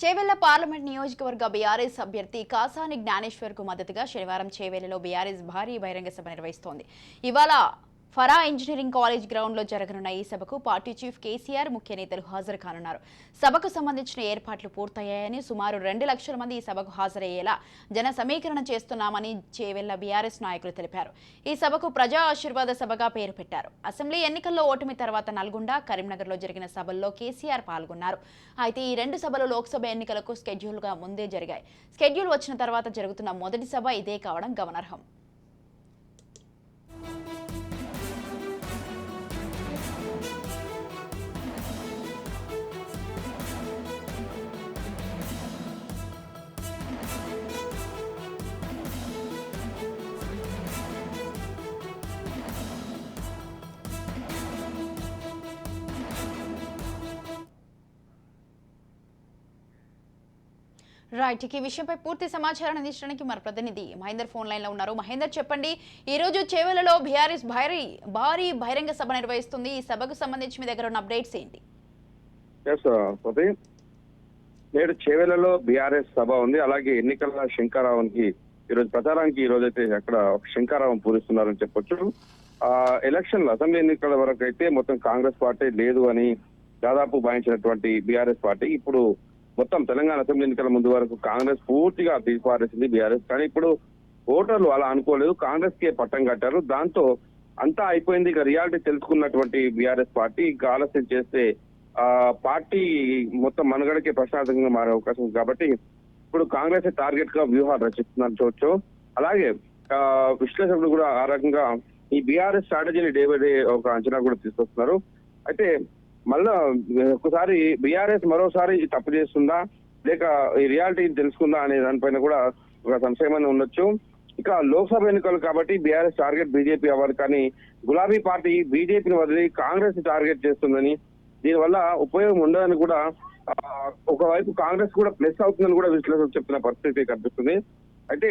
Chevella parliament నియోజకవర్గ BRS అభ్యర్థి కాసాని జ్ఞానేశ్వర్కు మద్దతుగా శనివారం చేవెళ్ళలో బీఆర్ఎస్ భారీ బహిరంగ సభ నిర్వహిస్తోంది. ఇవాళ ఫరా ఇంజనీరింగ్ కాలేజ్ గ్రౌండ్లో జరగనున్న ఈ సభకు పార్టీ చీఫ్ కేసీఆర్ ముఖ్య నేతలు హాజరు కానున్నారు. సభకు సంబంధించిన ఏర్పాట్లు పూర్తయ్యాయని సుమారు రెండు లక్షల మంది ఈ సభకు హాజరయ్యేలా జన సమీకరణ చేస్తున్నామని చేవెళ్ళ బీఆర్ఎస్ నాయకులు తెలిపారు. ఈ సభకు ప్రజా ఆశీర్వాద సభగా పేరు పెట్టారు. అసెంబ్లీ ఎన్నికల్లో ఓటమి తర్వాత నల్గొండ కరీంనగర్లో జరిగిన సభల్లో కేసీఆర్ పాల్గొన్నారు. అయితే ఈ రెండు సభలు లోక్సభ ఎన్నికలకు స్కెడ్యూల్గా ముందే జరిగాయి. స్కెడ్యూల్ వచ్చిన తర్వాత జరుగుతున్న మొదటి సభ ఇదే కావడం గమనార్హం. రైట్ ఈ విషయంపై పూర్తి సమాచారం అందించడానికి మన ప్రతినిధి మహేందర్ ఫోన్ లైన్లో ఉన్నారు. మహేందర్ చెప్పండి ఈ రోజు చేవెలలో బీఆర్ఎస్ భారీ భారీ బహిరంగ సభ నిర్వహిస్తుంది. ఈ సభకు సంబంధించి మీ దగ్గర ఉన్న అప్డేట్స్ ఏంటి? ఎస్ నేడు చేవెలలో బీఆర్ఎస్ సభ ఉంది. అలాగే ఎన్నికల శంకారావంకి ఈరోజు ప్రచారానికి ఈ రోజు అయితే అక్కడ ఒక శంకారావం పూరిస్తున్నారని చెప్పొచ్చు. ఆ ఎలక్షన్ అసెంబ్లీ ఎన్నికల వరకు అయితే మొత్తం కాంగ్రెస్ పార్టీ లేదు అని దాదాపు భావించినటువంటి బీఆర్ఎస్ పార్టీ. ఇప్పుడు మొత్తం తెలంగాణ అసెంబ్లీ ఎన్నికల ముందు వరకు కాంగ్రెస్ పూర్తిగా తీసిపారేసింది బీఆర్ఎస్. కానీ ఇప్పుడు ఓటర్లు అలా అనుకోలేదు. కాంగ్రెస్ కే పట్టం కట్టారు. దాంతో అంతా అయిపోయింది. ఇక రియాలిటీ తెలుసుకున్నటువంటి బీఆర్ఎస్ పార్టీ ఇంకా ఆలస్యం చేస్తే ఆ పార్టీ మొత్తం మనుగడకే ప్రశాంతంగా మారే అవకాశం ఉంది. కాబట్టి ఇప్పుడు కాంగ్రెస్ టార్గెట్గా వ్యూహాలు రచిస్తున్నారు చూడొచ్చు. అలాగే ఆ, విశ్లేషకులు కూడా ఆ రకంగా ఈ బీఆర్ఎస్ స్ట్రాటజీని డే బై డే ఒక అంచనా కూడా తీసుకొస్తున్నారు. అయితే మళ్ళా ఒకసారి బీఆర్ఎస్ మరోసారి తప్పు చేస్తుందా? లేక ఈ రియాలిటీని తెలుసుకుందా అనే దానిపైన కూడా ఒక సంశయమైన ఉండొచ్చు. ఇక లోక్సభ ఎన్నికలు కాబట్టి బీఆర్ఎస్ టార్గెట్ బీజేపీ అవ్వాలి కానీ గులాబీ పార్టీ బీజేపీని వదిలి కాంగ్రెస్ టార్గెట్ చేస్తుందని దీనివల్ల ఉపయోగం ఉండదని కూడా ఒకవైపు కాంగ్రెస్ కూడా ప్లస్ అవుతుందని కూడా విశ్లేషణ చెప్తున్న పరిస్థితి కనిపిస్తుంది. అయితే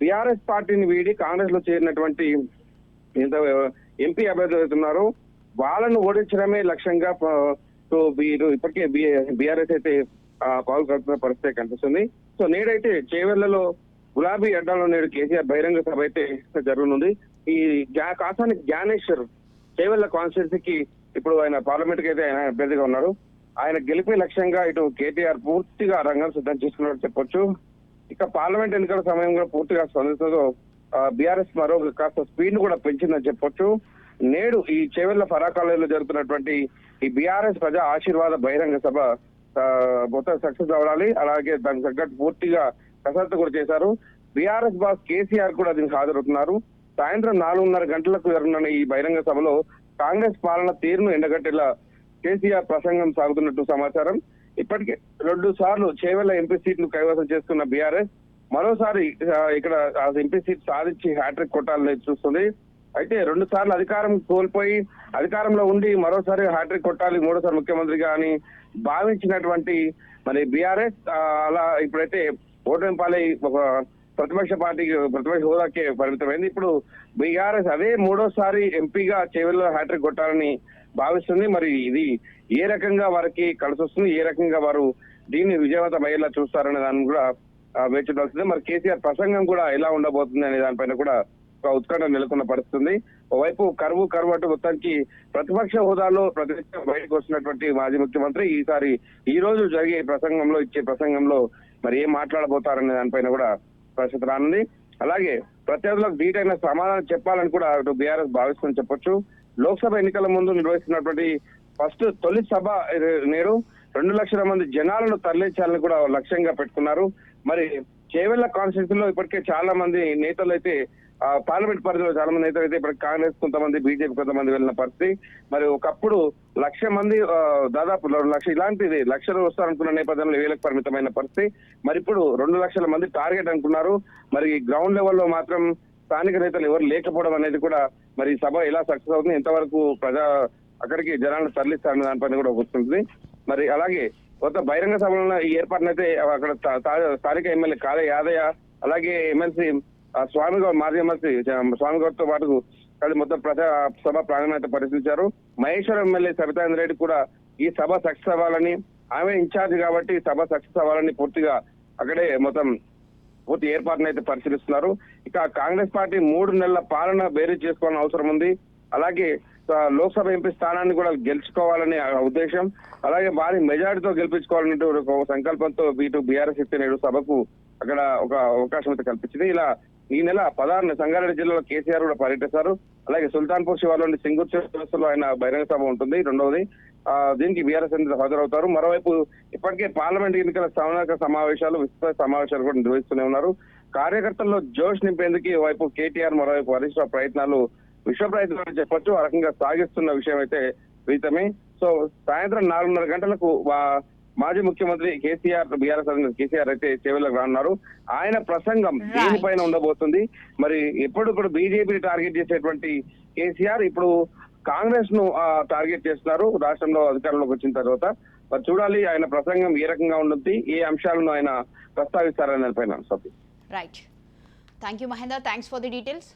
బీఆర్ఎస్ పార్టీని వీడి కాంగ్రెస్లో చేరినటువంటి ఎంత ఎంపీ అభ్యర్థులు అవుతున్నారు వాళ్ళను ఓడించడమే లక్ష్యంగా సో వీరు ఇప్పటికే బీఆర్ఎస్ అయితే ఆ, పాలు కడుతున్న పరిస్థితి కనిపిస్తుంది. సో నేడైతే చేవెళ్ళలో గులాబీ అడ్డాలో నేడు కేసీఆర్ బహిరంగ సభ అయితే జరగనుంది. ఈ జ్ఞా- కాసాని జ్ఞానేశ్వర్ చేవెళ్ళ కాన్స్టిట్యున్సీకి ఇప్పుడు ఆయన పార్లమెంట్కి అయితే ఆయన అభ్యర్థిగా ఉన్నారు. ఆయన గెలిపే లక్ష్యంగా ఇటు కేటీఆర్ పూర్తిగా రంగం సిద్ధం చేసుకున్నట్టు చెప్పొచ్చు. ఇక పార్లమెంట్ ఎన్నికల సమయం కూడా పూర్తిగా స్పందిస్తుందో బీఆర్ఎస్ మరో కాస్త స్పీడ్ కూడా పెంచిందని చెప్పొచ్చు. నేడు ఈ చేవెళ్ళ ఫరా కాలేజీలో జరుగుతున్నటువంటి ఈ బీఆర్ఎస్ ప్రజా ఆశీర్వాద బహిరంగ సభ మొత్తం సక్సెస్ అవ్వాలి. అలాగే దానికి తగ్గట్టు పూర్తిగా కసరత్తు కూడా చేశారు. బీఆర్ఎస్ బాస్ కేసీఆర్ కూడా దీనికి హాజరవుతున్నారు. సాయంత్రం నాలుగున్నర గంటలకు జరగనున్న ఈ బహిరంగ సభలో కాంగ్రెస్ పాలన తీరును ఎండగట్టేలా కేసీఆర్ ప్రసంగం సాగుతున్నట్టు సమాచారం. ఇప్పటికే రెండు సార్లు చేవెళ్ళ ఎంపీ సీట్లు కైవసం చేసుకున్న బీఆర్ఎస్ మరోసారి ఇక్కడ ఆ ఎంపీ సీట్ సాధించి హ్యాట్రిక్ కొట్టాలని చూస్తుంది. అయితే రెండు సార్లు అధికారం కోల్పోయి అధికారంలో ఉండి మరోసారి హ్యాట్రిక్ కొట్టాలి మూడోసారి ముఖ్యమంత్రిగా అని భావించినటువంటి మరి బీఆర్ఎస్ అలా ఇప్పుడైతే ఓటమి పాలై ఒక ప్రతిపక్ష పార్టీకి ప్రతిపక్ష హోదాకే పరిమితమైంది. ఇప్పుడు బీఆర్ఎస్ అదే మూడోసారి ఎంపీగా చెవిలో హ్యాట్రిక్ కొట్టాలని భావిస్తుంది. మరి ఇది ఏ రకంగా వారికి కలిసి వస్తుంది? ఏ రకంగా వారు దీన్ని విజయవంతం అయ్యేలా చూస్తారనే దాన్ని కూడా వేచి మరి కేసీఆర్ ప్రసంగం కూడా ఎలా ఉండబోతుంది అనే దానిపైన కూడా ఒక ఉత్కంఠ నెలకొన్న పరిస్థితుంది. ఓవైపు కరువు కరువు అటు మొత్తానికి ప్రతిపక్ష హోదాలో ప్రతిపక్షం బయటకు వస్తున్నటువంటి మాజీ ముఖ్యమంత్రి ఈసారి ఈ రోజు జరిగే ప్రసంగంలో ఇచ్చే ప్రసంగంలో మరి ఏం మాట్లాడబోతారనే దానిపైన కూడా పరిస్థితి రానుంది. అలాగే ప్రత్యర్థులకు ధీటైన సమాధానం చెప్పాలని కూడా అటు బీఆర్ఎస్ భావిస్తుందని చెప్పొచ్చు. లోక్సభ ఎన్నికల ముందు నిర్వహిస్తున్నటువంటి ఫస్ట్ తొలి సభ నేరు నేడు. రెండు లక్షల మంది జనాలను తరలించాలని కూడా లక్ష్యంగా పెట్టుకున్నారు. మరి చేవెళ్ళ కాన్స్టిట్యూషన్లో ఇప్పటికే చాలా మంది నేతలు అయితే పార్లమెంట్ పరిధిలో చాలా మంది అయితే ఇప్పుడు కాంగ్రెస్ కొంతమంది బీజేపీ కొంతమంది వెళ్ళిన పరిస్థితి. మరి ఒకప్పుడు లక్ష మంది దాదాపు రెండు లక్ష ఇలాంటిది లక్షలు వస్తారనుకున్న నేపథ్యంలో వేలకు పరిమితమైన పరిస్థితి. మరి ఇప్పుడు రెండు లక్షల మంది టార్గెట్ అనుకున్నారు మరి గ్రౌండ్ లెవెల్లో మాత్రం స్థానిక నేతలు ఎవరు లేకపోవడం అనేది కూడా మరి సభ ఎలా సక్సెస్ అవుతుంది? ఎంతవరకు ప్రజా అక్కడికి జనాలను తరలిస్తారన్న దానిపైన కూడా వస్తుంది. మరి అలాగే కొత్త బహిరంగ సభలో ఈ ఏర్పాటునైతే అక్కడ స్థానిక ఎమ్మెల్యే కాదే యాదయ్య అలాగే ఎమ్మెల్సీ స్వామి గౌడ్ మాజీ స్వామి గౌడ్తో పాటు కలిసి మొత్తం ప్రజా సభ ప్రాంగణం అయితే పరిశీలించారు. మహేశ్వరం ఎమ్మెల్యే సబితాంద్ర రెడ్డి కూడా ఈ సభ సక్సెస్ అవ్వాలని ఆమె ఇన్ఛార్జ్ కాబట్టి సభ సక్సెస్ అవ్వాలని పూర్తిగా అక్కడే మొత్తం పూర్తి ఏర్పాటును అయితే పరిశీలిస్తున్నారు. ఇక కాంగ్రెస్ పార్టీ మూడు నెలల పాలన బేరీ చేసుకోవాలని అవసరం ఉంది. అలాగే లోక్సభ ఎంపీ స్థానాన్ని కూడా గెలుచుకోవాలని ఉద్దేశం. అలాగే భారీ మెజారిటీతో గెలిపించుకోవాలనే ఒక సంకల్పంతో బీటు బీఆర్ఎస్ ఇచ్చే నేడు సభకు అక్కడ ఒక అవకాశం అయితే కల్పించింది. ఇలా ఈ నెల పదహారున సంగారెడ్డి జిల్లాలో కేసీఆర్ కూడా పర్యటిస్తారు. అలాగే సుల్తాన్పూర్ శివార్లోని సింగూర్ చర్చలో ఆయన బహిరంగ సభ ఉంటుంది రెండవది. దీనికి బీఆర్ఎస్ నేతలు హాజరవుతారు. మరోవైపు ఇప్పటికే పార్లమెంట్ ఎన్నికల సమన్వయ సమావేశాలు విస్తృత సమావేశాలు కూడా నిర్వహిస్తూనే ఉన్నారు. కార్యకర్తల్లో జోష్ నింపేందుకు వైపు కేటీఆర్ మరోవైపు హరీష్ ప్రయత్నాలు విశ్వ ప్రయత్నాలు చెప్పొచ్చు. ఆ రకంగా సాగిస్తున్న విషయం అయితే విదితమే. సో సాయంత్రం నాలుగున్నర గంటలకు మాజీ ముఖ్యమంత్రి కేసీఆర్ బీఆర్ఎస్ అధినేత కేసీఆర్ అయితే చేవలకు రానున్నారు. ఆయన ప్రసంగం. దేనిపైన ఉండబోతుంది? మరి ఎప్పుడు ఇప్పుడు బీజేపీని టార్గెట్ చేసేటువంటి కేసీఆర్ ఇప్పుడు కాంగ్రెస్ను టార్గెట్ చేస్తున్నారు. రాష్ట్రంలో అధికారంలోకి వచ్చిన తర్వాత మరి చూడాలి ఆయన ప్రసంగం ఏ రకంగా ఉంటుంది ఏ అంశాలను ఆయన ప్రస్తావిస్తారనే దానిపైన సభ్యులు. Right thank you Mahender thanks for the details